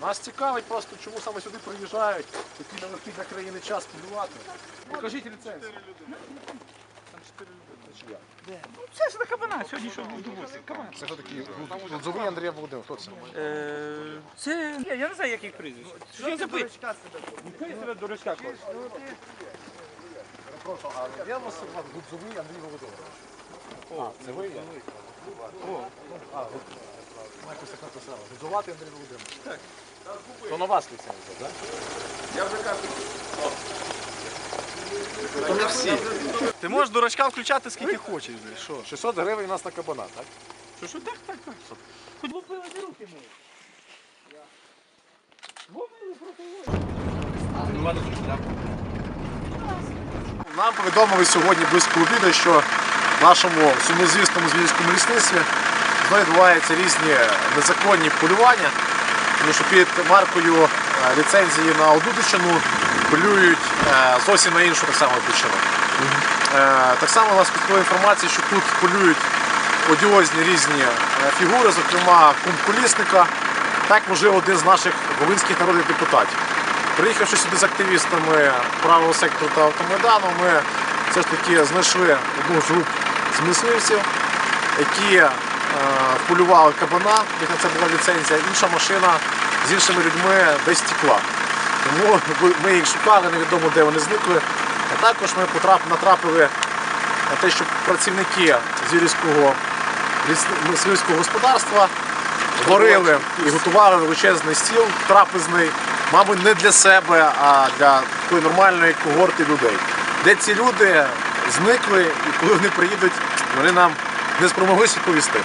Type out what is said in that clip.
Нас цікавить просто, чому саме сюди приїжджають, які нелегкий для країни час полювати. Покажіть ліцензію. Це ж на кабана, сьогодні що відбулося. Кабан. Це хто такий? Лозовий Андрій Володимир, хто це? Е, Це я, я не знаю, як їх прізвище. Що він забив? Ніхто себе дурачка кличе. Прошу, а я вас Гудзовий Андрій Володимирович. А, це ви? О, а, так написали. Гудзоватий Андрій Володимирович. Так. То на вас ліцензія, так? Я вже кажу. То не всі. Ти можеш дурачка включати скільки хочеш, блядь, що? 600 гривень у нас на кабана, так? Що, що так, так, так. Хоч лупили за руки мої. Проти Нам повідомили сьогодні близько обіду, що в нашому сумнозвісному звільському лісництві відбуваються різні незаконні полювання, тому що під маркою е, ліцензії на одну дичину полюють е, зовсім на іншу так само дичину. Е, Так само у нас поступила інформація, що тут полюють одіозні різні фігури, зокрема кум колісника, так можливо один з наших волинських народних депутатів. Приїхавши сюди з активістами правого сектору та автомайдану, ми все ж таки знайшли одну з груп з мисливців, які е, вполювали кабана, на це була ліцензія, інша машина з іншими людьми десь тікла. Тому ми їх шукали, невідомо де вони зникли. А також ми натрапили на те, що працівники Зірівського ліс- мисливського господарства варили і готували величезний стіл трапезний, мабуть, не для себе, а для такої нормальної когорти людей. Де ці люди зникли і коли вони приїдуть, вони нам не спромоглися відповісти.